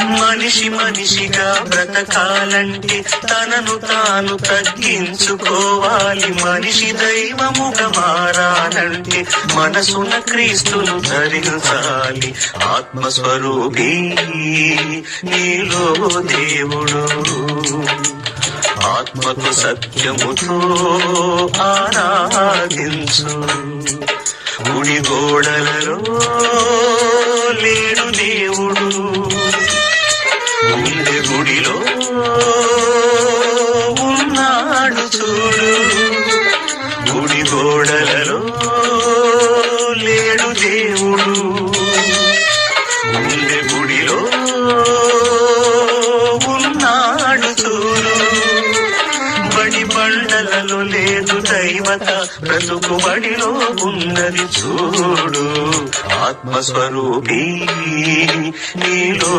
మనిషి మనిషిగా బ్రతకాలంటే తనను తాను తగ్గించుకోవాలి. మనిషి దైవముగా మారాలంటే మనసున క్రీస్తును ధరించాలి. ఆత్మస్వరూపి నీలో దేవుడు. ఆత్మకు సత్యముతో ఆరాధించు. గుడి గోడలలో గుడిలో ఉన్నాడు చూడు. గుడి గోడలలో లేడు దేవుడు. గుండె గుడిలో ఉన్నాడు చూడు. బడి బండలలో లేదు దైవత బ్రతుకు బడిలో ఉన్నది చూడు. ఆత్మస్వరూపీ నీలో